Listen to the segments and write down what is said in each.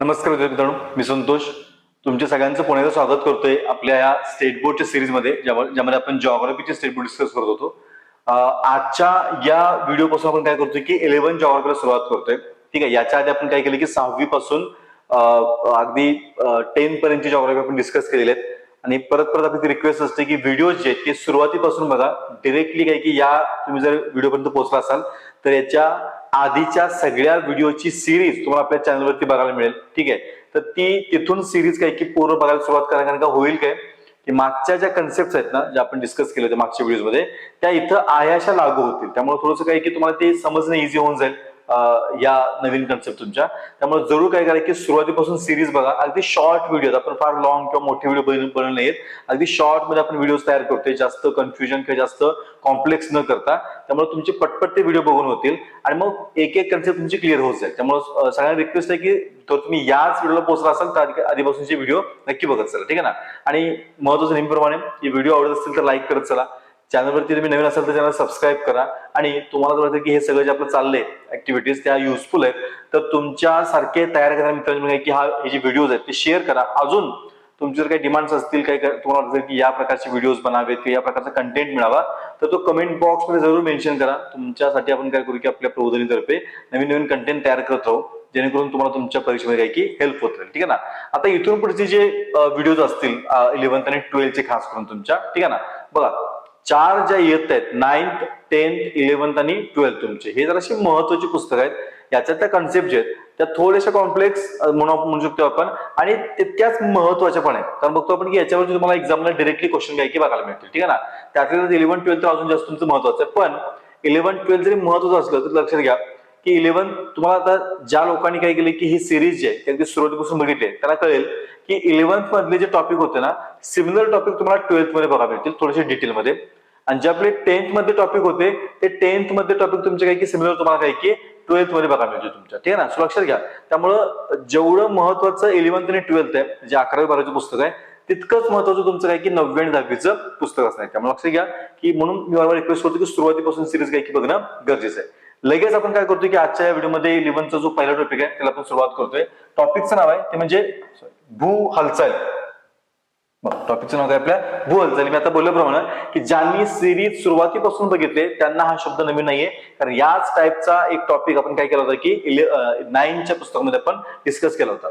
नमस्कार मित्रांनो मी संतोष. तुमच्या सगळ्यांचं पुण्याचं स्वागत करतोय आपल्या या स्टेट बोर्डच्या सिरीजमध्ये ज्यामध्ये ज्यामध्ये आपण जॉग्राफीचे स्टेट बोर्ड डिस्कस करत होतो. आजच्या या व्हिडिओपासून आपण काय करतोय की इलेव्हन जॉग्राफीला सुरुवात करतोय. ठीक आहे याच्या आधी आपण काय केलं की सहावी पासून अगदी टेन पर्यंतची जॉग्राफी आपण डिस्कस केलेली आहेत. आणि परत परत आपली रिक्वेस्ट असते की व्हिडिओ जे आहेत ते सुरुवातीपासून बघा. डिरेक्टली काय की या तुम्ही जर व्हिडिओपर्यंत पोहोचला असाल तर याच्या आधीच्या सगळ्या व्हिडिओची सिरीज तुम्हाला आपल्या चॅनलवरती बघायला मिळेल. ठीक आहे? तर ती तिथून सिरीज काय की पूर्ण बघायला सुरुवात करा कारण का होईल काय? की मागच्या ज्या कन्सेप्ट आहेत ना ज्या आपण डिस्कस केले होते मागच्या व्हिडिओमध्ये त्या इथं आयाशा लागू होतील. त्यामुळे थोडंसं काय की तुम्हाला ते समजणं इझी होऊन जाईल. या नवीन कन्सेप्ट तुमच्या. त्यामुळे जरूर काय करा की सुरुवातीपासून सिरीज बघा. अगदी शॉर्ट व्हिडिओ आपण फार लॉंग किंवा मोठे व्हिडिओ बनवले नाहीत. अगदी शॉर्टमध्ये आपण व्हिडिओ तयार करतोय. जास्त कन्फ्युजन किंवा जास्त कॉम्प्लेक्स न करता. त्यामुळे तुमचे पटपट ते व्हिडिओ बघून होतील. आणि मग एक एक कन्सेप्ट तुमची क्लिअर होत जाईल. त्यामुळे सगळ्यांना रिक्वेस्ट आहे की जर तुम्ही याच व्हिडिओला पोहोचला असाल तर आधीपासूनचे व्हिडिओ नक्की बघत चला. ठीक आहे ना? आणि महत्वाचं नेहमीप्रमाणे व्हिडिओ आवडत असतील तर लाईक करत चला. चॅनलवरती तुम्ही नवीन असाल तर चॅनल सबस्क्राईब करा. आणि तुम्हाला जर वाटतं की हे सगळं जे आपलं चाललंय ऍक्टिव्हिटीज त्या युजफुल आहेत तर तुमच्या सारखे तयार करणाऱ्या मित्रांनी की हा हे जे व्हिडिओज आहेत ते शेअर करा. अजून तुमचे जर काही डिमांड्स असतील काही तुम्हाला वाटतं की या प्रकारचे व्हिडिओज बनावेत किंवा या प्रकारचा कंटेंट मिळावा तर तो कमेंट बॉक्समध्ये जरूर मेन्शन करा. तुमच्यासाठी आपण काय करू की आपल्या प्रबोधनीतर्फे नवीन नवीन कंटेंट तयार करत राहू जेणेकरून तुम्हाला तुमच्या परीक्षेमध्ये काही की हेल्प होत राहील. ठीक आहे ना? आता इथून पुढचे जे व्हिडिओज असतील इलेव्हन्थ आणि ट्वेल्थचे खास करून तुमच्या ठीक आहे ना? बघा चार ज्या येत आहेत नाईन्थ टेन्थ इलेव्हन्थ आणि ट्वेल्थ तुमचे हे जराशी महत्वाची पुस्तकं आहेत. याच्यात त्या कन्सेप्ट जे आहेत त्या थोड्याशा कॉम्प्लेक्स म्हणून म्हणू शकतो आपण. आणि तितक्याच महत्त्वाच्या पण आहेत. कारण बघतो आपण की याच्यावरती तुम्हाला एक्झामला डिरेक्टली क्वेश्चन घ्यायची की बघायला मिळतील. ठीक आहे ना? त्यातले इलेव्हन ट्वेल्थ अजून जास्त तुमचं महत्वाचं आहे. पण इलेव्हन ट्वेल्थ जरी महत्वाचं असलं तर लक्षात घ्या की इलेव्हन तुम्हाला आता ज्या लोकांनी काय केले की ही सिरीज जी आहे ती सुरुवातीपासून बघितली आहे, त्याला कळेल की इलेव्हन्थ मधले जे टॉपिक होते ना सिमिलर टॉपिक तुम्हाला ट्वेल्थमध्ये बघायला मिळतील थोडेसे डिटेलमध्ये आणि जे आपले टेन्थमध्ये टॉपिक होते ते टेन्थमध्ये टॉपिक तुमचे काही की सिमिलर तुम्हाला काही की ट्वेल्थमध्ये बघायला मिळते तुमच्या. ठीक आहे ना? सो लक्षात घ्या. त्यामुळं जेवढं महत्वाचं इलेव्हन्थ आणि ट्वेल्थ आहे जे अकरावी बारावीचं पुस्तक आहे तितकंच महत्वाचं तुमचं काय की नववी आणि दहावीचं पुस्तक असणार आहे. त्यामुळे लक्षात घ्या की म्हणून मी वारंवार रिक्वेस्ट करतो की सुरुवातीपासून सिरीज काय की बघणं गरजेचं आहे. लगेच आपण काय करतोय की आजच्या या व्हिडिओमध्ये इलेव्हनचा जो पहिला टॉपिक आहे त्याला आपण सुरुवात करतोय. टॉपिकचं नाव आहे ते म्हणजे भू हालचाल टॉपिकचं नाव काय आपल्या? भू मी आता बोलल्याप्रमाणे की ज्यांनी सिरीज सुरुवातीपासून बघितले त्यांना हा शब्द नवीन नाहीये. कारण याच टाईपचा एक टॉपिक आपण काय केला होता की नाईनच्या पुस्तकामध्ये आपण डिस्कस केला होता.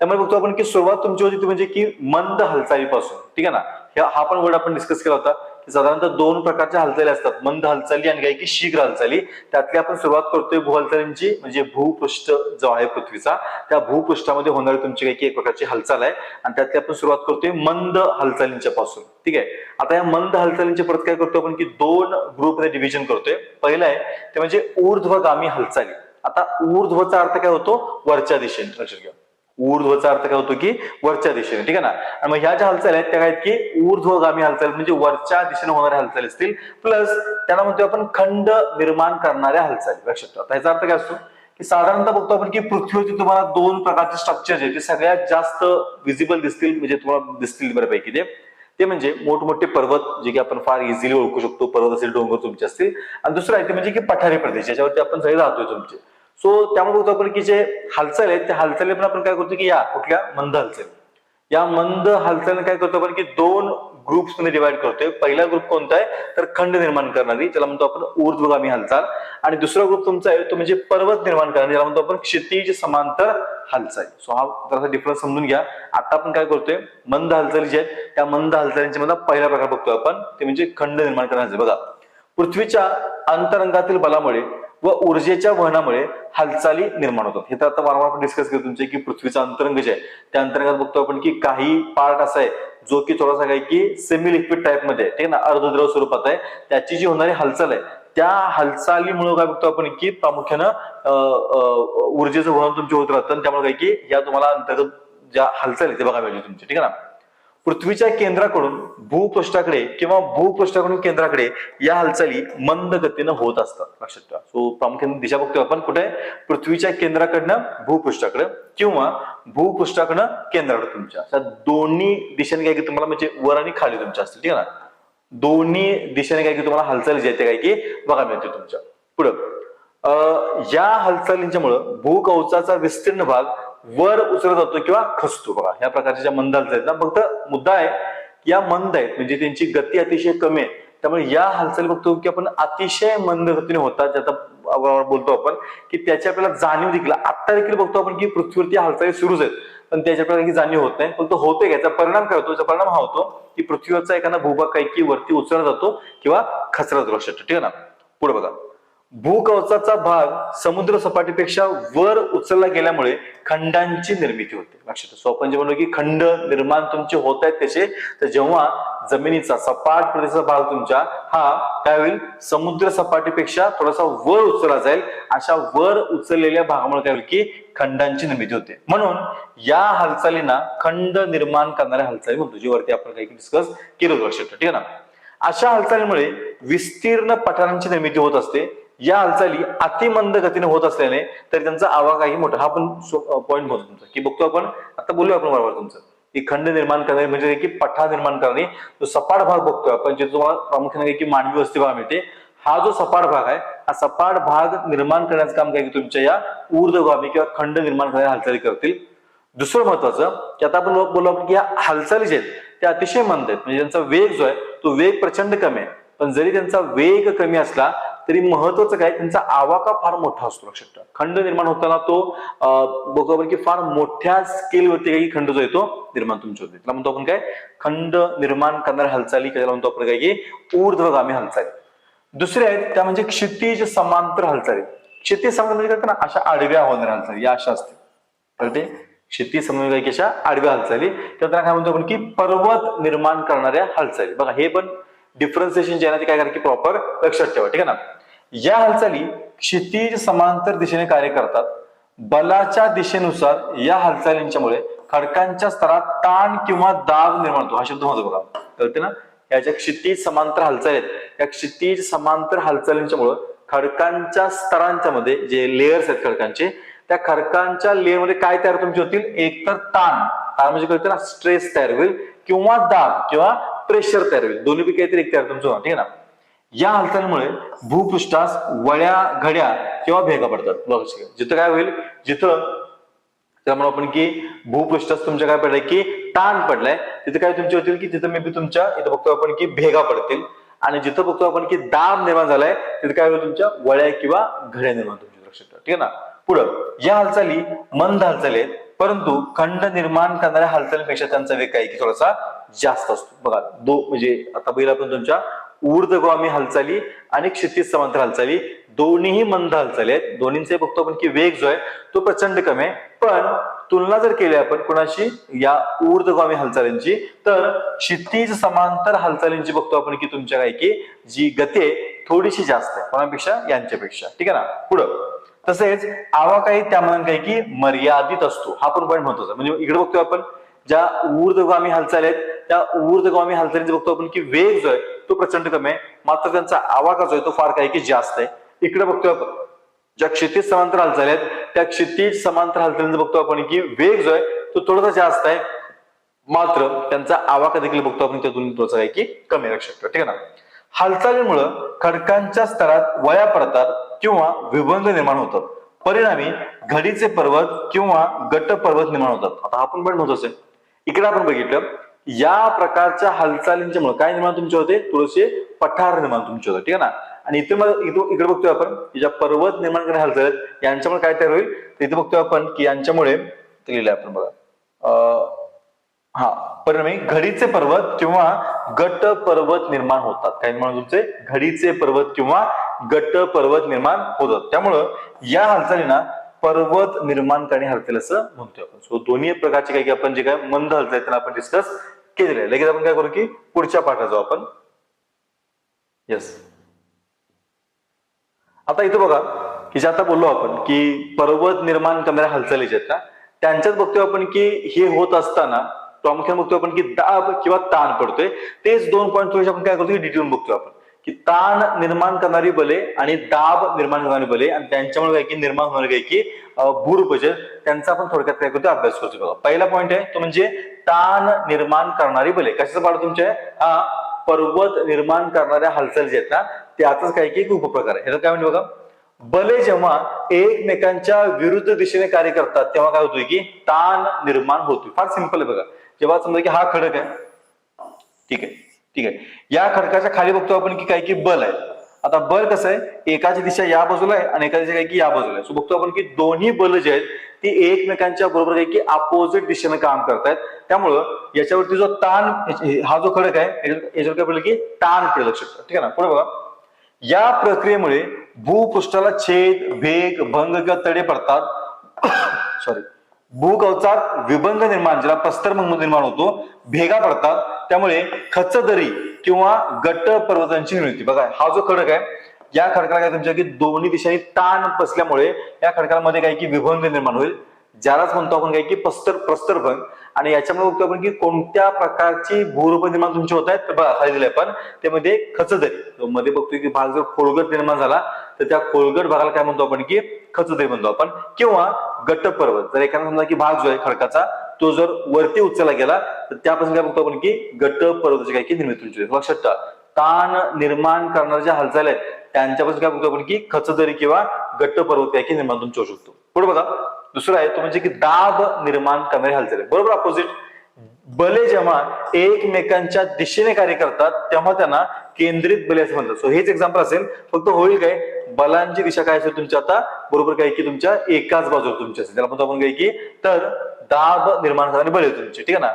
त्यामुळे बघतो आपण की सुरुवात तुमची होती ती म्हणजे की मंद हालचालीपासून. ठीक आहे ना? हा पण वर्ड आपण डिस्कस केला होता. साधारणतः दोन प्रकारच्या हालचाली असतात. मंद हालचाली आणि काही की शीघ्र हालचाली. त्यातली आपण सुरुवात करतोय भू हालचालींची म्हणजे भूपृष्ठ जो आहे पृथ्वीचा. त्या भूपृष्ठामध्ये होणारी तुमची काही की एक प्रकारची हालचाल आहे. आणि त्यातली आपण सुरुवात करतोय मंद हालचालींच्या पासून. ठीक आहे? आता या मंद हालचालींचे परत काय करतो आपण की दोन ग्रुपमध्ये डिव्हिजन करतोय. पहिलं आहे ते म्हणजे ऊर्ध्वगामी हालचाली. आता ऊर्ध्वचा अर्थ काय होतो? वरच्या दिशेने. लक्षात घ्या. ऊर्ध्वचा अर्थ काय होतो की वरच्या दिशेने ठीक आहे ना? आणि मग ह्या ज्या हालचाली आहेत त्या काय आहेत की ऊर्ध्वगामी हालचाल म्हणजे वरच्या दिशेने होणाऱ्या हालचाली असतील प्लस त्याला म्हणतो आपण खंड निर्माण करणाऱ्या हालचाली. लक्षात ठेवा. ह्याचा अर्थ काय असतो? की साधारणतः बघतो आपण की पृथ्वीवरती तुम्हाला दोन प्रकारचे स्ट्रक्चर आहेत ते सगळ्यात जास्त विजिबल दिसतील म्हणजे तुम्हाला दिसतील बऱ्यापैकी ते. ते म्हणजे मोठमोठे पर्वत जे की आपण फार इझिली ओळखू शकतो. पर्वत असेल डोंगर तुमचे असतील. आणि दुसरं आहे ते म्हणजे की पठारी प्रदेश याच्यावरती आपण सगळे राहतोय तुमचे. सो त्यामुळे बघतो आपण की जे हालचाल आहेत त्या हालचाली पण आपण काय करतो की या कुठल्या मंद हालचाली. या मंद हालचालीने काय करतो आपण की दोन ग्रुप्समध्ये डिवाइड करतोय. पहिला ग्रुप कोणता आहे? तर खंड निर्माण करणारी त्याला म्हणतो आपण ऊर्ध्वगामी हालचाल. आणि दुसरा ग्रुप तुमचा आहे तो म्हणजे पर्वत निर्माण करणारी ज्याला म्हणतो आपण क्षितिज समांतर हालचाल. सो हा जरासा डिफरन्स समजून घ्या. आता आपण काय करतोय? मंद हालचाली जे आहेत त्या मंद हालचालींच्या मध्ये पहिला प्रकार बघतोय आपण. ते म्हणजे खंड निर्माण करण्याचे बघा पृथ्वीच्या अंतरंगातील बलामुळे व ऊर्जेच्या वहनामुळे हालचाली निर्माण होतात. हे तर आता वारंवार आपण डिस्कस केलं तुमचे की पृथ्वीचा अंतरंग जे आहे त्या अंतरंगात बघतो आपण की काही पार्ट असा आहे जो की थोडासा काय की सेमी लिक्विड टाईपमध्ये ठीक आहे ना? अर्धद्रव स्वरूपात आहे. त्याची जी होणारी हालचाल आहे त्या हालचालीमुळे काय बघतो आपण की प्रामुख्यानं ऊर्जेचं वहन तुमचे होत राहतं आणि त्यामुळे काय की या तुम्हाला अंतर्गत ज्या हालचाली ते बघायला पाहिजे तुमची. ठीक आहे ना? पृथ्वीच्या केंद्राकडून भूपृष्ठाकडे किंवा भूपृष्ठाकडून केंद्राकडे या हालचाली मंद गतीनं होत असतात. लक्षात ठेवा. सो प्रामुख्याने दिशा बघतोय आपण कुठे? पृथ्वीच्या केंद्राकडनं भूपृष्ठाकडे किंवा भूपृष्ठाकडनं केंद्राकडे तुमच्या. अशा दोन्ही दिशेने काय की तुम्हाला म्हणजे वर आणि खाली तुमच्या असतील. ठीक आहे ना? दोन्ही दिशेने काय की तुम्हाला हालचाली जे काय की बघा मिळते तुमच्या. पुढं अं, या हालचालींच्यामुळं भूकवचाचा विस्तीर्ण भाग वर उचलला जातो किंवा खसतो. बघा या प्रकारच्या ज्या मंद आहेत ना फक्त मुद्दा आहे या मंद आहेत म्हणजे त्यांची गती अतिशय कमी आहे. त्यामुळे या हालचाली बघतो की आपण अतिशय मंद गतीने होतात ज्याचा बोलतो आपण की त्याची आपल्याला जाणीव देखील आता देखील बघतो आपण की पृथ्वीवरती हालचाली सुरूच आहेत पण त्याच्या आपल्याला काही जाणीव होत नाही. फक्त होतोय याचा परिणाम काय होतो? याचा परिणाम हा होतो की पृथ्वीवरचा एखादा भूभाग काही की वरती उचलला जातो किंवा खचला जातो लक्षात ठीक आहे ना? पुढे बघा. भूकवचाचा भाग समुद्र सपाटीपेक्षा वर उचलला गेल्यामुळे खंडांची निर्मिती होते. लक्षात आपण जे म्हणलो की खंड निर्माण तुमचे होत आहेत त्याचे तर जेव्हा जमिनीचा सपाट प्रदेशाचा भाग तुमच्या हा काय होईल? समुद्र सपाटीपेक्षा थोडासा वर उचलला जाईल. अशा वर उचललेल्या भागामुळे काय होईल की खंडांची निर्मिती होते. म्हणून या हालचालींना खंड निर्माण करणाऱ्या हालचाली म्हणतो जी वरती आपण काही डिस्कस केलं लक्षात ठीक आहे ना? अशा हालचालीमुळे विस्तीर्ण पठारांची निर्मिती होत असते. या हालचाली अतिमंद गतीने होत असल्याने तरी त्यांचा आवाकाही मोठा. हा पण पॉईंट होतो तुमचा. की बघतो आपण आता बोलूया आपण बरोबर तुमचं. की खंड निर्माण करणे म्हणजे की पठार निर्माण करणे. जो सपाट भाग बघतोय आपण जे तुम्हाला प्रामुख्याने की मानवी वस्ती मिळते हा जो सपाट भाग आहे हा सपाट भाग निर्माण करण्याचं काम काय की तुमच्या या ऊर्ध्वगामी किंवा खंड निर्माण करणाऱ्या हालचाली करतील. दुसरं महत्वाचं की आता आपण बोललो आपण की या हालचाली जे आहेत त्या अतिशय मंद आहेत. म्हणजे त्यांचा वेग जो आहे तो वेग प्रचंड कमी आहे. पण जरी त्यांचा वेग कमी असला तरी महत्वाचं काय त्यांचा आवाका फार मोठा असतो लक्षात ठेवा. खंड निर्माण होताना तो अं, बघू की फार मोठ्या स्केलवरती काही खंड जो येतो निर्माण तुमच्या होते त्याला म्हणतो आपण काय? खंड निर्माण करणाऱ्या हालचाली त्याला म्हणतो आपण काय की ऊर्ध्वगामी हालचाली. दुसऱ्या आहेत त्या म्हणजे क्षितिज समांतर हालचाली. क्षितिज समांतर म्हणजे काय ना अशा आडव्या होणाऱ्या हालचाली या अशा असतील. कळते क्षितिज म्हणजे अशा आडव्या हालचाली. तर त्यांना काय म्हणतो आपण की पर्वत निर्माण करणाऱ्या हालचाली. बघा हे पण डिफरन्सिएशन जे आहे ना ते काय करा की प्रॉपर लक्षात ठेवा ठीक आहे ना? या हालचाली क्षितिज समांतर दिशेने कार्य करतात. बलाच्या दिशेनुसार या हालचालींच्यामुळे खडकांच्या स्तरात ताण किंवा दाब निर्माण होतो. हा शब्द होतो बघा. कळते ना? या ज्या क्षितिज समांतर हालचाली आहेत या क्षितिज समांतर हालचालींच्यामुळे खडकांच्या स्तरांच्या मध्ये जे लेयर्स आहेत खडकांचे त्या खडकांच्या लेअरमध्ये काय तयार तुमचे होतील? एक तर ताण. ताण म्हणजे कळतं ना? स्ट्रेस तयार होईल किंवा दाब किंवा प्रेशर तयार होईल. दोन्ही पैकी काहीतरी एक तयार तुमचं ठीक आहे ना? या हालचालीमुळे भूपृष्ठास वळ्या घड्या किंवा भेगा पडतात. लक्ष जिथं काय होईल जिथं त्यामुळे आपण की भूपृष्ठास तुमच्या काय पडलंय की ताण पडलाय तिथे काय तुमचे होतील की तिथं मे बी तुमच्या इथं बघतो आपण की भेगा पडतील. आणि जिथं बघतो आपण की दाब निर्माण झालाय तिथे काय होईल तुमच्या वळ्या किंवा घड्या निर्माण तुमच्या लक्षात ठीक आहे ना? पुढं या हालचाली मंद हालचाली आहेत परंतु खंड निर्माण करणाऱ्या हालचालीपेक्षा त्यांचा वेग काय की थोडासा जास्त असतो. बघा दो म्हणजे आता पहिला आपण तुमच्या ऊर्ध्वगामी हालचाली आणि क्षितिज समांतर हालचाली. दोन्हीही मंद हालचाली आहेत. दोन्हींचे बघतो आपण की वेग जो आहे तो प्रचंड कमी आहे. पण तुलना जर केली आपण कोणाशी या ऊर्ध्वगामी हालचालींची तर क्षितिज समांतर हालचालींची बघतो आपण की तुमच्या काय की जी गती आहे थोडीशी जास्त आहे. कोणापेक्षा? यांच्यापेक्षा. ठीक आहे ना? पुढं. तसेच आवाकाही त्यामध्ये काही की मर्यादित असतो. हा पण पॉईंट महत्त्वाचा म्हणजे इकडे बघतोय आपण ज्या ऊर्ध्वगामी हालचाली आहेत त्या ऊर्ध्वगामी हालचालींची बघतो आपण की वेग जो आहे तो प्रचंड कमी आहे. मात्र त्यांचा आवाका जो आहे तो फार काही की जास्त आहे. इकडे बघतोय आपण. ज्या क्षितिज समांतर हालचाली आहेत त्या क्षितिज समांतर हालचालींचा बघतो आपण की वेग जो आहे तो थोडासा जास्त आहे. मात्र त्यांचा आवाका देखील बघतो आपण त्यातून थोडासा आहे की कमी लक्षात ठेवा. ठीक आहे ना? हालचालीमुळं खडकांच्या स्तरात वया पडतात किंवा विबंध निर्माण होतात. परिणामी घडीचे पर्वत किंवा गट पर्वत निर्माण होतात. आता आपण पण महत्वाचं आहे इकडे आपण बघितलं. या प्रकारच्या हालचालींच्यामुळे काय निर्माण तुमचे होते? थोडेसे पठार निर्माण तुमचे होते ठीक आहे ना? आणि इथे इथं- इकडे बघतोय आपण ज्या पर्वत निर्माण करणाऱ्या हालचाली आहेत, यांच्यामुळे काय तयार होईल? इथे बघतोय आपण की यांच्यामुळे लिहिलंय आपण बघा. अं, हा परिणामी घडीचे पर्वत किंवा गट पर्वत निर्माण होतात. काय निर्माण तुमचे? घडीचे पर्वत किंवा गट पर्वत निर्माण होतात. त्यामुळं या हालचालींना पर्वत निर्माण करणे हालचाल असं म्हणतोय आपण. सो दोन्ही प्रकारचे काही आपण जे काय मंद हालचाल त्यांना आपण डिस्कस केलेलं आहे. लगेच आपण काय करू की पुढच्या पाठात जाऊ आपण. येस आता इथं बघा की जे आता बोललो आपण की पर्वत निर्माण करणाऱ्या हालचाली जे आहेत ना त्यांच्यात बघतोय आपण की हे होत असताना प्रामुख्याने बघतोय आपण की दाब किंवा ताण पडतोय. तेच दोन पॉईंट आपण काय करतो की डिटेल बघतोय आपण. की ताण निर्माण करणारी बले आणि दाब निर्माण करणारी बले आणि त्यांच्यामुळे काय की निर्माण होणार काय की अं, भूरुपजन त्यांचा आपण थोडक्यात काय करतो अभ्यास करतो बघा. पहिला पॉईंट आहे तो म्हणजे ताण निर्माण करणारी बले. कशाचं पाठ तुमच्या हा पर्वत निर्माण करणाऱ्या हालचाली जे आहेत ना त्याचाच काय की उपप्रकार आहे. ह्याचं काय म्हणजे बघा बले जेव्हा एकमेकांच्या विरुद्ध दिशेने कार्य करतात तेव्हा काय होतोय की ताण निर्माण होतोय. फार सिंपल आहे बघा. जेव्हा समजा की हा खडक आहे ठीक आहे ठीक आहे. या खडकाच्या खाली बघतो आपण की काय की बल आहे. आता बल कसं आहे? एकाची दिशा या बाजूला आहे आणि एकाची दिशा काय की या बाजूला आहे. सो बघतो आपण की दोन्ही बल जे आहेत ती एकमेकांच्या बरोबर काय की अपोजिट दिशेने काम करतायत. त्यामुळं याच्यावरती जो ताण हा जो खडक आहे याच्यावर काय पडलं की ताण पडेल लक्षात ठीक आहे ना? पुढे बघा. या प्रक्रियेमुळे भूपृष्ठाला छेद भेग भंग किंवा तडे पडतात. सॉरी भूकवचात विभंग निर्माण ज्याला प्रस्तरभंग निर्माण होतो भेगा पडतात. त्यामुळे खचदरी किंवा गट पर्वतांची निर्मिती. बघा हा जो खडक आहे या खडकाला काय तुमच्या की दोन्ही दिशांनी ताण बसल्यामुळे या खडकामध्ये काय की विभंग निर्माण होईल. ज्यालाच म्हणतो आपण काय की प्रस्तर प्रस्तरभंग आणि याच्यामुळे बघतो आपण की कोणत्या प्रकारची भूरूप निर्माण तुमची होत आहेत तर बघा खाली दिले पण त्यामध्ये खचदरी मध्ये बघतोय की भाग जर खोलगट निर्माण झाला तर त्या खोलगट भागाला काय म्हणतो आपण की खचदरी म्हणतो आपण किंवा गट पर्वत जर एखादा समजा की भाग जो आहे खडकाचा तो जर वरती उचलला गेला तर त्यापासून काय बघतो आपण की गट पर्वताची काय की निर्मिती होते. लक्षात ठेवा. ताण निर्माण करणाऱ्या ज्या हालचाली आहेत त्यांच्यापासून काय बघतो आपण की खचदरी किंवा गट्ट पर्वत काय की निर्माण तुमची होऊ शकतो. बरोबर बघा दुसरं आहे तो म्हणजे की दाब निर्माण करणारी हालचाल आहे बरोबर अपोजिट बले जेव्हा एकमेकांच्या दिशेने कार्य करतात तेव्हा त्यांना केंद्रित बले असं म्हणतात. सो हेच एक्झाम्पल असेल. फक्त होईल काय? बलांची दिशा काय असेल तुमच्या आता? बरोबर काय की तुमच्या एकाच बाजूला तुमची असेल. त्याला म्हणतो आपण काय की तर दाब निर्माण करणारी बले तुमची ठीक आहे ना?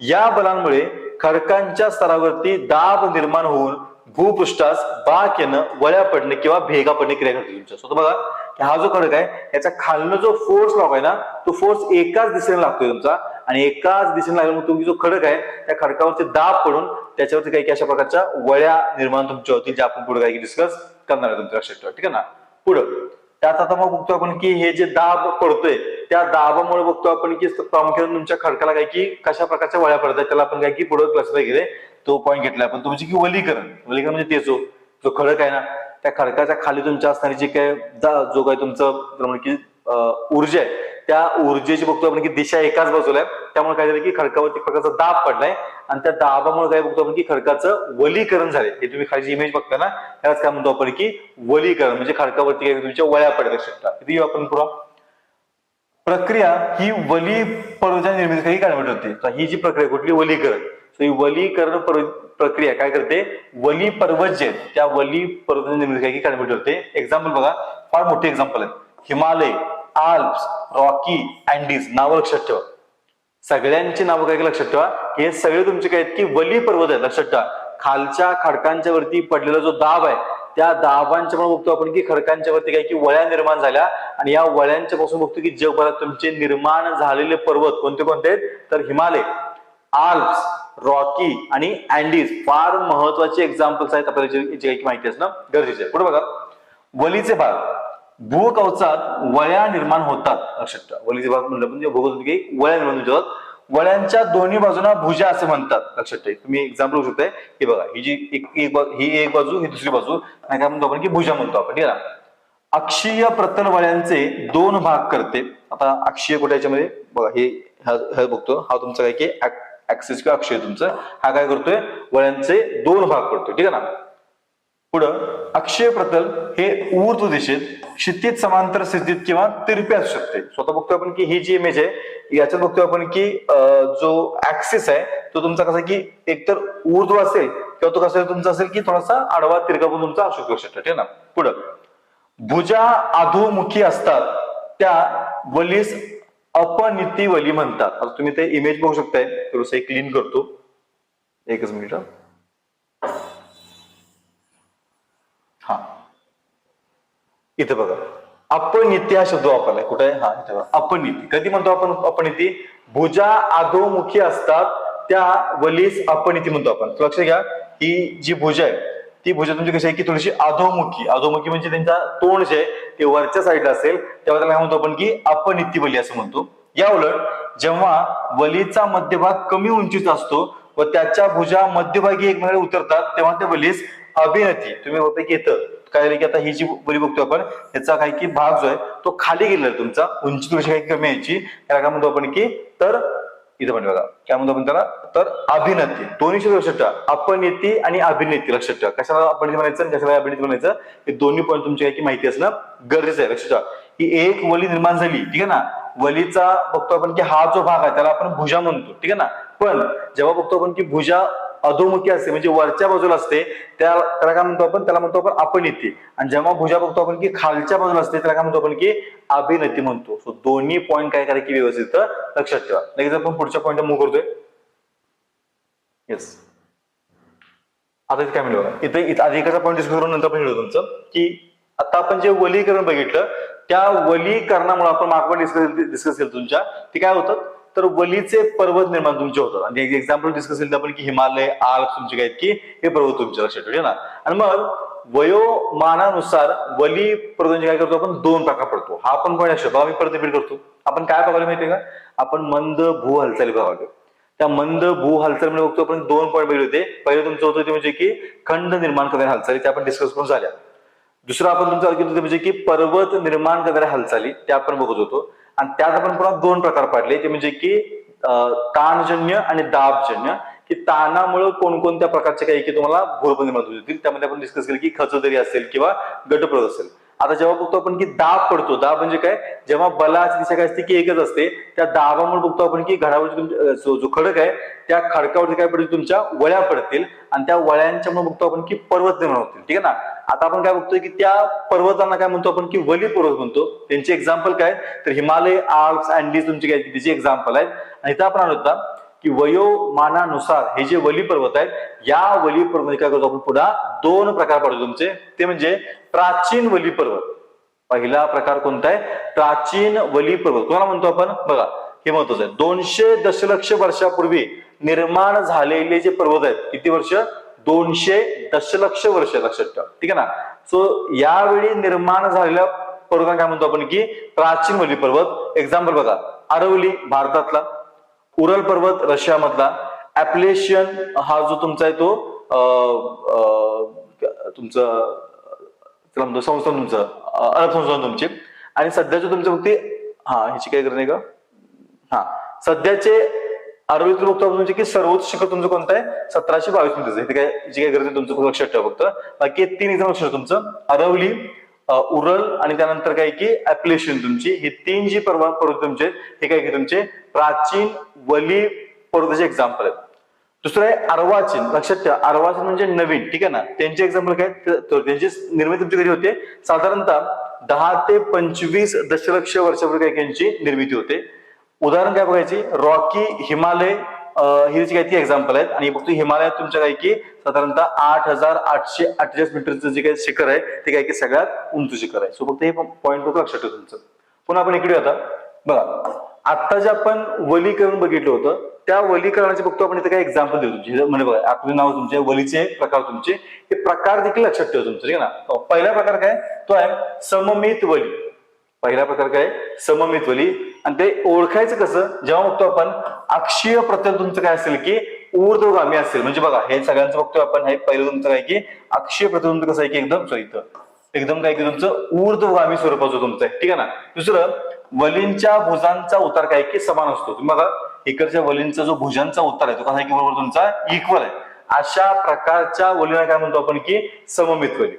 या बलांमुळे खडकांच्या स्तरावरती दाब निर्माण होऊन भूपृष्ठास बाक येणं वळ्या पडणे किंवा भेगा पडणे क्रिया घडते तुमच्या. स्वतः बघा हा जो खडक आहे याचा खालनं जो फोर्स लागू आहे ना तो फोर्स एकाच दिशेने लागतोय तुमचा. आणि एकाच दिशेने लागल्यामुळे तुम्ही जो खडक आहे त्या खडकावरती दाब पडून त्याच्यावरती काही काही अशा प्रकारच्या वळ्या निर्माण तुमच्या होतील ज्या आपण पुढे काही डिस्कस करणार आहे तुमच्या लक्षात ठेवा ठीक आहे ना? पुढं. त्यात आता मग बघतो आपण की हे जे दाब पडतोय त्या दाबामुळे बघतो आपण की प्रामुख्याने तुमच्या खडकाला काय की कशा प्रकारच्या वळ्या पडतात त्याला आपण काय की पुढे क्लासला गेले तो पॉईंट घेतला आपण. तुमची की वलीकरण वलीकरण म्हणजे तेचो जो खडक आहे ना त्या खडकाच्या खाली तुमच्या असणारी जे काय जो काय तुमचं की ऊर्जा आहे त्या ऊर्जेची बघतो आपण की दिशा एकाच बाजूला आहे. त्यामुळे काय झालं की खडकावरती एक प्रकारचा दाब पडलाय आणि त्या दाबामुळे काय बघतो आपण की खडकाचं वलीकरण झाले हे तुम्ही खाली इमेज बघता ना त्यालाच काय म्हणतो आपण की वलीकरण म्हणजे खडकावरती काय तुमच्या वळ्या पडल्या शकतात किती येऊ आपण पुरा प्रक्रिया ही वली पर्वच्या निर्मिती काही कारणीभूत होते तर ही जी प्रक्रिया कुठली? वलीकरण. ही वलीकरण प्रक्रिया काय करते? वली पर्वत जे आहेत, त्या वली पर्वताच्या निर्मिती काही कारणीभूत होते एक्झाम्पल बघा. फार मोठे एक्झाम्पल आहे. हिमालय. आल्प्स रॉकी अँडीज नावं लक्षात ठेवा. सगळ्यांची नावं काय लक्षात ठेवा? हे सगळे तुमचे काय आहेत की वली पर्वत आहेत लक्षात ठेवा. खालच्या खडकांच्या वरती पडलेला जो दाब आहे त्या दाबांच्या पण बघतो आपण की खडकांच्या वरती काय की वळ्या निर्माण झाल्या आणि या वळ्यांच्या पासून बघतो की जगभरात तुमचे निर्माण झालेले पर्वत कोणते कोणते आहेत? तर हिमालय. आल्प्स रॉकी आणि अँडीज फार महत्त्वाचे एक्झाम्पल्स आहेत. आपल्याला माहिती असणं गरजेचं आहे. पुढे बघा. वलीचे भाग भूकवचात वळ्या निर्माण होतात. लक्षात वलीचे भाग म्हणलं म्हणजे भूकवचात की वळ्या निर्माण होतात. वळ्यांच्या दोन्ही बाजूंना भुजा असे म्हणतात. लक्षात ठेवा. तुम्ही एक्झाम्पल होऊ शकताय. हे बघा ही जी एक एक ही एक बाजू ही दुसरी बाजू. आणि काय म्हणतो आपण की भुजा म्हणतो आपण. ठीक आहे ना? अक्षीय प्रतल वळ्यांचे दोन भाग करते. आता अक्षीय कुठे याच्यामध्ये? बघा हे बघतो. हा तुमचा काय की ऍक्सिस किंवा अक्षय तुमचं. हा काय करतोय? वळ्यांचे दोन भाग करतोय ठीक आहे ना? पुढं. अक्षय प्रतल हे ऊर्ध्व दिशेत क्षितिज समांतर स्थितीत किंवा तिरपे असू शकते. स्वतः बघतोय आपण की ही जी इमेज आहे याच्यात बघतोय आपण की जो ऍक्सिस आहे तो तुमचा कसा की एकतर ऊर्ध्व असेल किंवा तो कसा तुमचा असेल की थोडासा आडवा तिरका पण तुमचा असू शकतो ठीक ना? पुढं. भुजा अधोमुखी असतात त्या वलीस अपनिती वली म्हणतात. आता तुम्ही ते इमेज बघू शकताय. थोडस क्लीन करतो. एकच मिनिट हं. हा इथं बघा. अपनिती हा शब्द वापरलाय. कुठे आहे? हा इथे बघा. अपनिती कधी म्हणतो आपण अपनिती भुजा अधोमुखी असतात त्या वलीस अपनिती म्हणतो आपण. लक्ष घ्या ही जी भुजा आहे ती भुजा तुमची कशी आहे की थोडीशी अधोमुखी अधोमुखी म्हणजे त्यांचा तोंड जे आहे ते वरच्या साईडला असेल तेव्हा त्याला काय म्हणतो आपण की अपनिती वली असं म्हणतो. या उलट जेव्हा वलीचा मध्यभाग कमी उंचीचा असतो व त्याच्या भुजा मध्यभागी एकमेकांना उतरतात तेव्हा ते वलीस अभिनती तुम्ही बघता की येतं काय झालं की आता ही जी वली बघतो आपण याचा काही की भाग जो आहे तो खाली गेलेला तुमचा. उंची थोडीशी काही कमी यायची. त्याला काय म्हणतो आपण की तर इथं पण बघा. काय म्हणतो आपण त्याला? तर अभिनेती दोन्ही शब्द लक्षात ठेवा. अपनेती आणि अभिनेती लक्षात ठेवा. कशाला अपनेती म्हणायचं आणि कशाला अभिनेती म्हणायचं हे दोन्ही पॉईंट तुमची काय की माहिती असणं गरजेचं आहे. लक्षात ठेवा. ही एक वली निर्माण झाली ठीक आहे ना? वलीचा बघतो आपण की हा जो भाग आहे त्याला आपण भुजा म्हणतो ठीक आहे ना? पण जेव्हा बघतो आपण की भुजा अधोमुखी असते म्हणजे वरच्या बाजूला असते त्या त्याला काय म्हणतो आपण? त्याला म्हणतो आपण अपनिती. आणि जेव्हा भुजा बघतो आपण की खालच्या बाजूला असते त्याला काय म्हणतो आपण की अभिनती म्हणतो. सो दोन्ही पॉईंट काय करायची की व्यवस्थित लक्षात ठेवा. लगेच आपण पुढच्या पॉईंट मूव्ह करतोय. येस आता इथे काय म्हणलं इथे इथं आधी एकाचा पॉईंट डिस्कस करून नंतर आपण तुमचं. की आता आपण जे वलीकरण बघितलं त्या वलीकरणामुळे आपण मागं डिस्कस डिस्कस केलं तुमच्या. ते काय होतं? तर वलीचे पर्वत निर्माण तुमचे होतात. आणि एक्झाम्पल डिस्कस केलं आपण की हिमालय आल्प तुमचे काय आहेत की हे पर्वत तुमच्या लक्षात ठेवले ना. आणि मग वयोमानानुसार वली पर्वतांचे काय करतो आपण दोन प्रकार पडतो. हा पण पॉईंट लक्षात ठेवा. मी परत रिपीट करतो. आपण काय बघायला माहितीये का? आपण मंद भू हालचाली बघावतो त्या मंद भू हालचालीमध्ये बघतो आपण दोन पॉईंट बघितले होते. पहिले तुमचं होतं ते म्हणजे की खंड निर्माण करणाऱ्या हालचाली त्या आपण डिस्कस करून झाल्या. दुसरं आपण तुमचं म्हणजे की पर्वत निर्माण करणाऱ्या हालचाली त्या आपण बघत होतो. आणि त्यात आपण पुन्हा दोन प्रकार पाडले ते म्हणजे की ताणजन्य आणि दाबजन्य. की ताणामुळे कोणकोणत्या प्रकारचे काही की तुम्हाला भूरप निर्माण होतील. त्यामध्ये आपण डिस्कस केलं की खचोदरी असेल किंवा गटप्रद असेल. आता जेव्हा बघतो आपण की दाब पडतो दाब म्हणजे काय? जेव्हा बलाची दिशा काय असते की एकच असते त्या दाबामुळे बघतो आपण की घडावरची तुमच्या- जो खडक आहे त्या खडकावरती काय पडतील? तुमच्या वळ्या पडतील आणि त्या वळ्यांच्या बघतो आपण की पर्वत निर्माण होतील ठीक आहे ना? आता आपण काय बघतोय की त्या पर्वतांना काय म्हणतो आपण की वली पर्वत म्हणतो. त्यांचे एक्झाम्पल काय? तर हिमालय आल्प्स अँडीज तुमची काय तिची एक्झाम्पल आहेत. आणि इथं आपण आलो होता. की वयोमानानुसार हे जे वली पर्वत आहेत या वली पर्वत काय करतो आपण पुन्हा? दोन प्रकार पडतो तुमचे. ते म्हणजे प्राचीन वली पर्वत. पहिला प्रकार कोणता आहे? प्राचीन वली पर्वत. कोणाला म्हणतो आपण? बघा हे महत्वाचं आहे. दोनशे दशलक्ष वर्षापूर्वी निर्माण झालेले जे पर्वत आहेत किती वर्ष? दोनशे दशलक्ष वर्ष लक्षात ठेवा. ठीक आहे ना? सो यावेळी निर्माण झालेल्या पर्वतांना काय म्हणतो आपण की? प्राचीन वली पर्वत. एक्झाम्पल बघा अरवली भारतातला. उरल पर्वत रशियामधला. ऍप्लेशियन हा जो तुमचा आहे तो तुमचं म्हणतो संस्थान तुमचं अरब संस्थान तुमची. आणि सध्याचे तुमचे फक्त हा ह्याची काय करणे नाही का हा. सध्याचे अरविंद मुक्त म्हणजे की सर्वोच्च शिखर तुमचं कोणतं आहे? सतराशे बावीसमध्ये. काय जी काय गरज आहे तुमचं लक्षात ठेवा फक्त. बाकी तीन इथं लक्षात तुमचं. अरवली उरल आणि त्यानंतर काय की ऍप्लिकेशन तुमची. ही तीन जी पर्वत पर्वत तुमचे हे काय की तुमचे प्राचीन वली पर्वताचे एक्झाम्पल आहेत. दुसरं आहे अर्वाचीन. लक्षात ठेवा अर्वाचीन म्हणजे नवीन ठीक आहे ना? त्यांचे एक्झाम्पल काय त्यांची निर्मिती तुमची कधी होते? साधारणतः दहा ते पंचवीस दशलक्ष वर्षापूर्वी काय त्यांची निर्मिती होते. उदाहरण काय बघायची? रॉकी हिमालय ही जी काही ती एक्झाम्पल आहेत. आणि बघतो हिमालयात तुमच्या काय की साधारणतः आठ हजार आठशे अठ्ठेचाळीस मीटरचं जे काही शिखर आहे ते काय की सगळ्यात उंच शिखर आहे. सो फक्त हे पॉईंट लोक लक्षात ठेवतो तुमचं. पुन्हा आपण इकडे आता. बघा आता जे आपण वलीकरण बघितलं होतं त्या वलीकरणाचे बघतो आपण इथे काही एक्झाम्पल देऊ तुमचे. म्हणजे बघा आपले नाव तुमचे वलीचे प्रकार तुमचे. हे प्रकार देखील लक्षात ठेवा तुमचं ठीक आहे ना? पहिला प्रकार काय? तो आहे सममित वली. पहिला प्रकार काय? सममित वली. आणि ते ओळखायचं कसं? जेव्हा बघतो आपण अक्षीय प्रतल तुमचं काय असेल की ऊर्ध्वगामी असेल. म्हणजे बघा हे सगळ्यांचं बघतोय आपण हे पहिलं तुमचं काय की अक्षीय प्रतल तुमचं कसं आहे की एकदम सॉरी इथं एकदम काय की तुमचं ऊर्ध्वगामी स्वरूपाचं तुमचं आहे. ठीक आहे ना? दुसरं वलींच्या भुजांचा उतार काय की समान असतो. तुम्ही बघा इकडच्या वलींचा जो भुजांचा उतार आहे तो कसा आहे की बरोबर तुमचा इक्वल आहे. अशा प्रकारच्या वलीला काय म्हणतो आपण की सममित वली.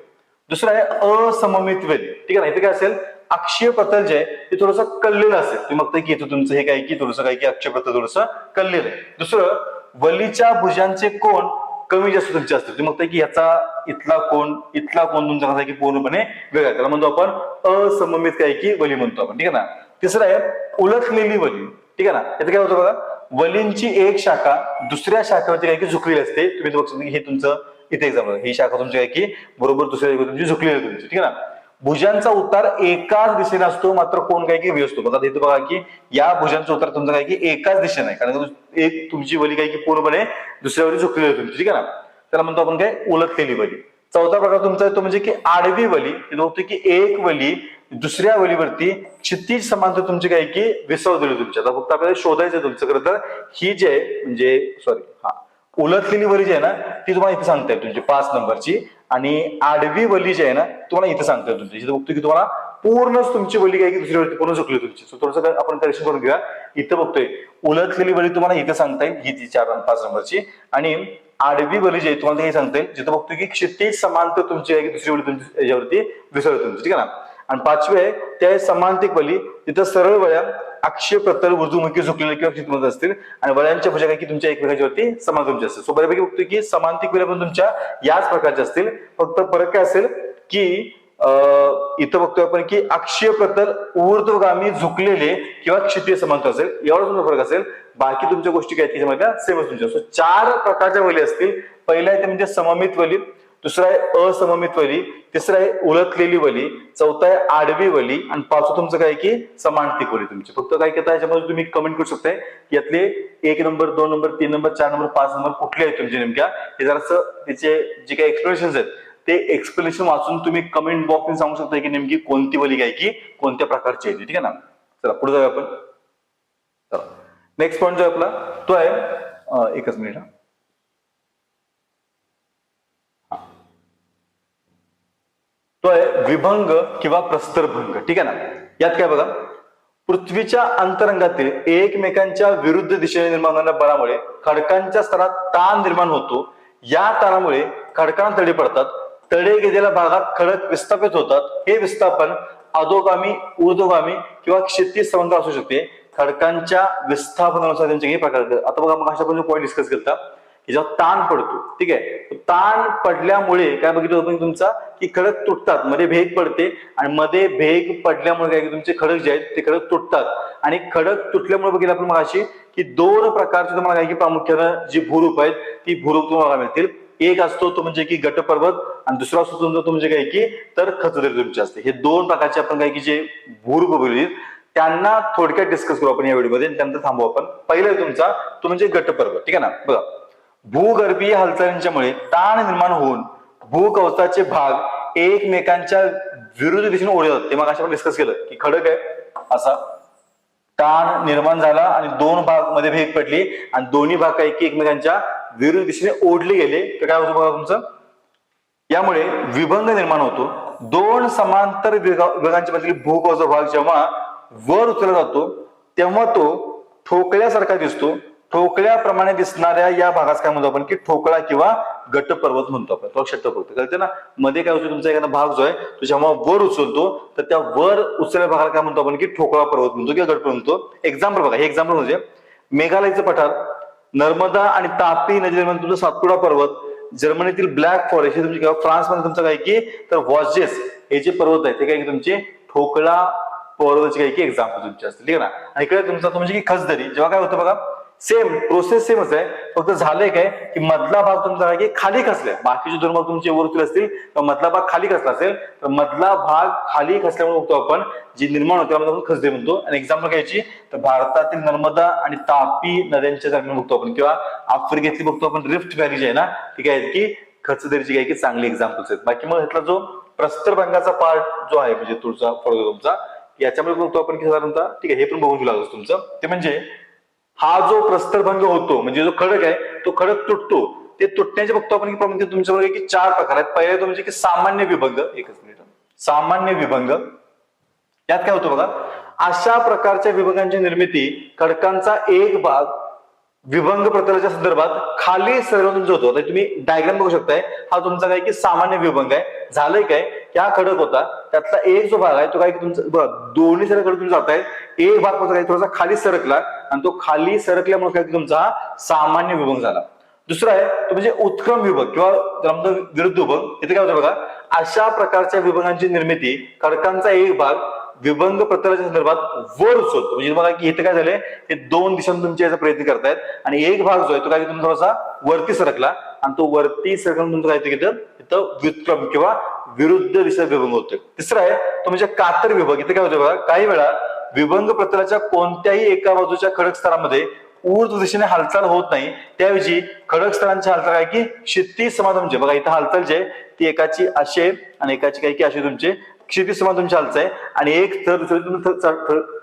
दुसरं आहे असममित वली. ठीक आहे ना? इथे काय असेल? अक्षीय प्रतल जे आहे ते थोडंसं कललेलं असेल. तुम्ही बघताय की इथं तुमचं हे काय की थोडंसं काय की अक्षय प्रतल थोडंसं कललेलं आहे. दुसरं वलीच्या भुजांचे कोण कमी जास्त तुमचे असतील? तुम्ही बघताय की याचा इथला कोण इथला कोण तुमचा कसा की पूर्णपणे वेगळा त्याला म्हणतो आपण असममित काय की वली म्हणतो आपण. ठीक आहे ना? तिसरं आहे उलटलेली वली. ठीक आहे ना? याचं काय होतं बघा? वलींची एक शाखा दुसऱ्या शाखेवरती काय की झुकलेली असते. तुम्ही बघता की हे तुमचं इथे एक्झाम्पल ही शाखा तुमची काय की बरोबर दुसऱ्या तुमची झुकलेली तुमची. ठीक आहे ना? भुजांचा उतार एकाच दिशेने असतो मात्र कोण काय की वे असतो. बघा इथे बघा की या भुजांचा उतार तुमचा काय की एकाच दिशेने आहे. कारण एक तुमची वली काय की पूर्णपणे दुसऱ्यावरी झुकलेली आहे तुमची ठीक आहे ना? त्याला म्हणतो आपण काय उलटलेली वली. चौथा प्रकार तुमचा तो म्हणजे की आडवी वली इथे बघतो की एक वली दुसऱ्या वलीवरती क्षितिज समांतर तुमची काय की विसवलेली तुमची आता फक्त आपल्याला शोधायचं आहे तुमचं खरं तर. ही जी आहे म्हणजे सॉरी हा उलटलेली वली जी आहे ना ती तुम्हाला इथे सांगता येईल तुमची पाच नंबरची. आणि आडवी वली जी आहे ना तुम्हाला इथं सांगता येईल तुमची. इथे बघतो की तुम्हाला पूर्णच तुमची वली काय की दुसऱ्यावरती पूर्ण झुकली तुमची. सो थोडंसं आपण करेक्शन करून घेऊया. इथं बघतोय उलटलेली वली तुम्हाला इथं सांगता येईल ही ती चार पाच नंबरची. आणि आडवी वली जी आहे तुम्हाला हे सांगता येईल जिथं बघतोय की क्षितिज समांतर तुमची आहे की दुसरी वली तुमची याच्यावरती विसरली तुमची. ठीक आहे ना? आणि पाचवी आहे त्या आहे समांतिक वली तिथं सरळ वळ्या अक्षय प्रतल वृद्धुमुखी झुकलेले किंवा क्षितिमध्ये असतील आणि वळ्यांच्या भुजा काय की तुमच्या एकमेकाच्या वरती समान तुमच्या असतील. सो बऱ्यापैकी बघतोय की समांतिक विलंब पण तुमच्या याच प्रकारच्या असतील. फक्त फरक काय असेल की अं, इथं बघतोय आपण की अक्षीय प्रतल ऊर्ध्वगामी झुकलेले किंवा क्षितीय समांतर असेल. एवढा तुमचा फरक असेल. बाकी तुमच्या गोष्टी काय त्याच्यामध्ये सेमच तुमच्या. सो चार प्रकारच्या वली असतील. पहिल्या आहे ते म्हणजे सममित वली दुसरा आहे असममित वली तिसरा आहे उलटलेली वली चौथा आहे आडवी वली आणि पाचवं तुमचं काय की समांतिक वली तुमची. फक्त काय करता याच्यामध्ये तुम्ही कमेंट करू शकताय. यातले एक नंबर दोन नंबर तीन नंबर चार नंबर पाच नंबर कुठले आहेत तुमचे नेमक्या? हे जरासं त्याचे जे काही एक्सप्लेनेशन आहेत ते एक्सप्लेनेशन वाचून तुम्ही कमेंट बॉक्स सांगू शकता की नेमकी कोणती वली काय की कोणत्या प्रकारची आहे ती, ठीक आहे ना? चला पुढे जाऊया आपण. नेक्स्ट पॉईंट जो आहे आपला तो आहे एकच मिनिट हा. तो आहे विभंग किंवा प्रस्तरभंग. ठीक आहे ना? यात काय बघा? पृथ्वीच्या अंतरंगातील एकमेकांच्या विरुद्ध दिशेने निर्माण होणाऱ्या बळामुळे खडकांच्या स्तरात ताण निर्माण होतो. या ताणामुळे खडकांना तडे पडतात. तडे गेलेल्या भागात खडक विस्थापित होतात. हे विस्थापन अधोगामी ऊर्ध्वगामी किंवा क्षितिज संबंध असू शकते. खडकांच्या विस्थापनानुसार त्यांचे काही प्रकार आता बघा मग अशा पण पॉईंट डिस्कस केला की ताण पडतो. ठीक आहे? ताण पडल्यामुळे काय बघितलं होतं तुमचा? की खडक तुटतात. मध्ये भेग पडते आणि मध्ये भेग पडल्यामुळे काय तुमचे खडक जे आहेत ते खडक तुटतात. आणि खडक तुटल्यामुळे बघितलं आपण मगाशी की दोन प्रकारचे तुम्हाला काय की प्रामुख्यानं जी भूरूप आहेत ती भूरूप तुम्हाला मिळतील. एक असतो तो म्हणजे की गटपर्वत आणि दुसरा असतो तुमचा म्हणजे तुमचे काय की तर खचदरी तुमचे असते. हे दोन प्रकारचे आपण काय की जे भूरूप बघितली त्यांना थोडक्यात डिस्कस करू आपण या व्हिडिओमध्ये त्यानंतर थांबू आपण. पहिला आहे तुमचा तो म्हणजे गटपर्वत ठीक आहे ना? बघा. भूगर्भीय हालचालींच्यामुळे ताण निर्माण होऊन भूकवचाचे भाग एकमेकांच्या विरुद्ध दिशेने ओढले जातात ते मग आपण डिस्कस केलं की खडक आहे असा ताण निर्माण झाला आणि दोन भागमध्ये भेग पडली आणि दोन्ही भाग काही की एकमेकांच्या विरुद्ध दिशेने ओढले गेले. तर काय होतं बघा तुमचं? यामुळे विभंग निर्माण होतो. दोन समांतर विभागांच्या मधील भूकवचा भाग जेव्हा वर उचलला जातो तेव्हा तो ठोकल्यासारखा दिसतो. ठोकल्याप्रमाणे दिसणाऱ्या या भागास काय म्हणतो आपण की ठोकळा किंवा गटपर्वत म्हणतो आपण. तो लक्षात पर्वत कळते ना? मध्ये काय होतं तुमचा एखादा भाग जो आहे तो जेव्हा वर उचलतो तर त्या वर उचलल्या भागाला काय म्हणतो आपण की ठोकळा पर्वत म्हणतो किंवा गटपर्वत म्हणतो. एक्झाम्पल बघा हे एक्झाम्पल म्हणजे मेघालयचं पठार नर्मदा आणि तापी नदीदरम्यान म्हणजे तुमचा सातपुडा पर्वत जर्मनीतील ब्लॅक फॉरेस्ट हे तुमचे किंवा फ्रान्समध्ये तुमचं काय की तर वॉजेस हे जे पर्वत आहेत ते काय की तुमचे ठोकळा पर्वताचे काय की एक्झाम्पल तुमचे असतील. ठीक आहे ना? आणि इकडे तुमचा तुमची म्हणजे की खसदरी. जेव्हा काय होतं बघा सेम प्रोसेस सेमच आहे. फक्त झालंय काय की मधला भाग तुमचा काय की खाली खसलाय. बाकीचे दोन भाग तुमचे वरतील असतील तर मधला भाग खाली खसला असेल तर मधला भाग खाली खसल्यामुळे बघतो आपण जी निर्माण होते त्यामध्ये आपण खसदे म्हणतो. आणि एक्झाम्पल घ्यायची तर भारतातील नर्मदा आणि तापी नद्यांच्या दरम्यान बघतो आपण. किंवा आफ्रिकेतली बघतो आपण रिफ्ट व्हॅली जी आहे ना ती काय की खचदरीची काय की चांगली एक्झाम्पल्स आहेत. बाकी मग ह्यातला जो प्रस्तरभंगाचा पार्ट जो आहे म्हणजे तुमचा फरक तुमचा याच्यामुळे बघतो आपण की साधारणतः ठीक आहे हे पण बघून घेऊ लागतो तुमचं. ते म्हणजे हा जो प्रस्तरभंग होतो म्हणजे जो खडक आहे तो खडक तुटतो. ते तुटण्याचे बघतो आपण की तुमच्याबरोबर की चार प्रकार आहेत. पहिले तुमचे म्हणजे की सामान्य विभंग एकच मिनिट. सामान्य विभंग. यात काय होतं बघा? अशा प्रकारच्या विभागांची निर्मिती खडकांचा एक भाग विभंग प्रतलाच्या संदर्भात खाली सरळ तुमचा होतो तुम्ही डायग्राम बघू शकताय. हा तुमचा काय की सामान्य विभंग आहे. झालंय काय? त्या खडक होता त्यातला एक जो भाग आहे तो काय तुमचा दोन्ही सरकड तुम्ही तुम्ही जाताय एक भाग काय थोडासा खाली सरकला आणि तो खाली सरकल्यामुळे काय तुमचा हा सामान्य विभंग झाला. दुसरा आहे तो म्हणजे उत्क्रम विभाग किंवा विरुद्ध विभाग. इथे काय होतं बघा अशा प्रकारच्या विभागांची निर्मिती खडकांचा एक भाग विभंग प्रतलाच्या संदर्भात वर उचलतो म्हणजे बघा की इथे काय झालंय हे दोन दिशांनी तुमचे याचा प्रयत्न करतायत आणि एक भाग जो आहे तो काय तुम्ही तुमचा थोडासा वरती सरकला आणि तो वरती सरकून तुमचं काय तिथं तर व्युत्क्रम किंवा विरुद्ध दिशा विभंग होतोय. तिसरं आहे तो म्हणजे कातर विभाग इथे काय होतं बघा काही वेळा विभंग प्रतलाच्या कोणत्याही एका बाजूच्या खडक स्तरामध्ये ऊर्ध्व दिशेने हालचाल होत नाही. त्याऐवजी खडक स्तरांची हालचाल काय की क्षितिज समान तुमचे म्हणजे, बघा इथं हालचाल जी आहे ती एकाची अशी आहे आणि एकाची काय की अशी तुमचे क्षितिज समान तुमची हालचाल आहे. आणि एक थर दुसरं तुम्ही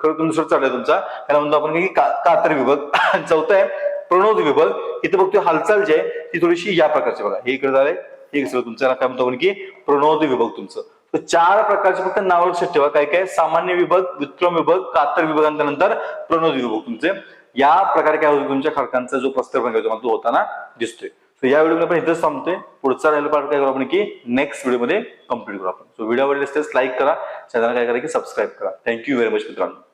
खडक दुसरं चढलाय तुमचा. त्याला म्हणतो आपण की का- कातर विभाग. चौथा आहे प्रणोद विभाग. इथे बघतो हालचाल जी आहे ती थोडीशी या प्रकारची बघा हे इकडे झालंय. एक सगळं तुमचं काय म्हणतो आपण की प्रणोद विभाग तुमचं. तर चार प्रकारचे फक्त नाव लक्षात ठेवा. काय काय? सामान्य विभाग विक्रम विभाग कातर विभाग प्रणोद विभाग तुमचे. या प्रकारे काय होतो तुमच्या खडकांचा जो प्रस्तर पण तुम्हाला तो होताना दिसतोय. सो या व्हिडिओ आपण इथंच थांबतोय. पुढचा राहिला पार्ट काय करू आपण की नेक्स्ट व्हिडिओमध्ये कंप्लीट करू आपण. सो व्हिडिओ आवडले असल्यास लाईक करा. चॅनल काय करा की सबस्क्राईब करा. थँक्यू व्हेरी मच मित्रांनो.